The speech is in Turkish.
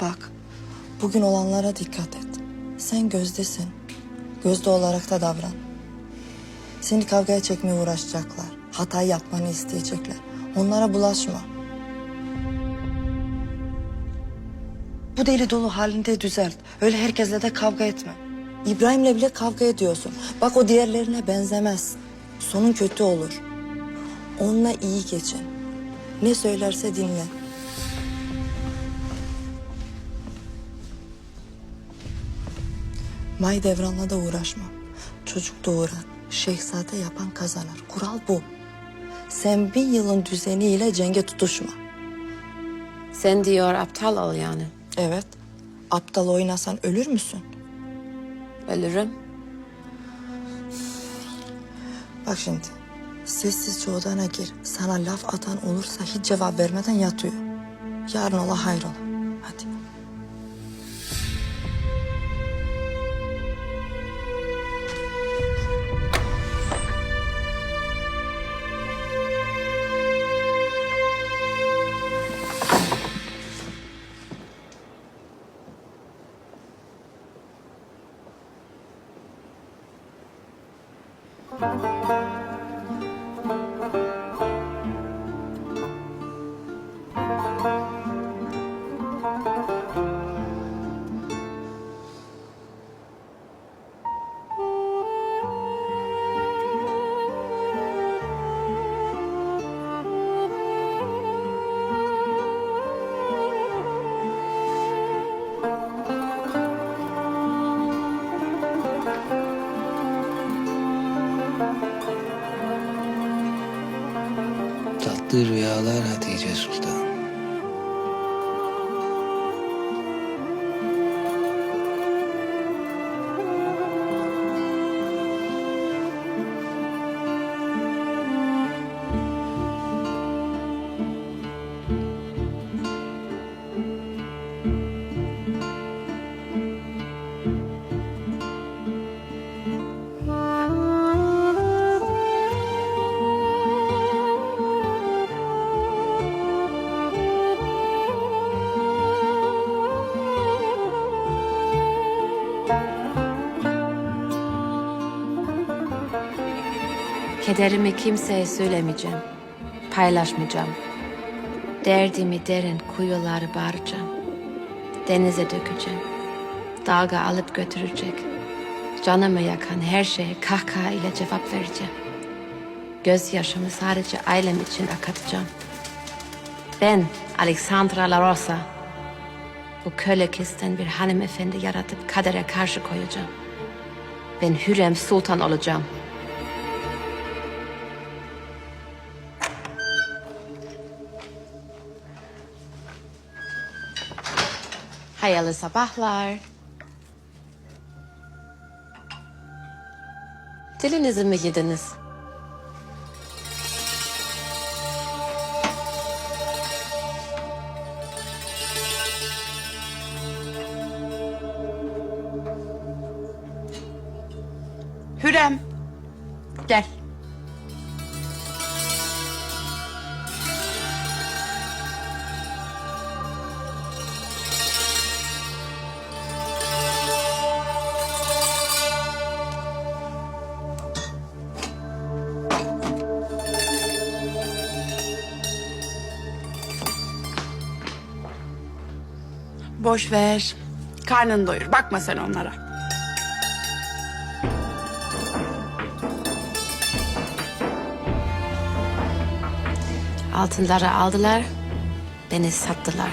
Bak, bugün olanlara dikkat et. Sen gözdesin. Gözde olarak da davran. Seni kavgaya çekmeye uğraşacaklar. Hata yapmanı isteyecekler. Onlara bulaşma. Bu deli dolu halinde düzelt. Öyle herkesle de kavga etme. İbrahim'le bile kavga ediyorsun. Bak o diğerlerine benzemez. Sonun kötü olur. Onunla iyi geçin. Ne söylerse dinle. May devranla da uğraşma. Çocuk doğuran, şehzade yapan kazanır. Kural bu. Sen bir yılın düzeniyle cenge tutuşma. Sen diyor aptal ol yani. Evet, aptal oynasan ölür müsün? Ölürüm. Bak şimdi, sessizce odana gir. Sana laf atan olursa hiç cevap vermeden yatıyor. Yarın ola hayrola. Tatlı rüyalar Hatice Sultan. Kederimi kimseye söylemeyeceğim. Paylaşmayacağım. Derdimi derin kuyuları bağıracağım. Denize dökeceğim. Dalga alıp götürecek. Canımı yakan her şeye kahkaha ile cevap vereceğim. Gözyaşımı sadece ailem için akıtacağım. Ben Alexandra La Rosa. Bu köle kisten bir hanımefendi yaratıp kadere karşı koyacağım. Ben Hürrem Sultan olacağım. Hayırlı sabahlar. Dilinizi mi yediniz? Hürrem. Gel. Boş ver. Karnını doyur. Bakma sen onlara. Altınları aldılar, beni sattılar.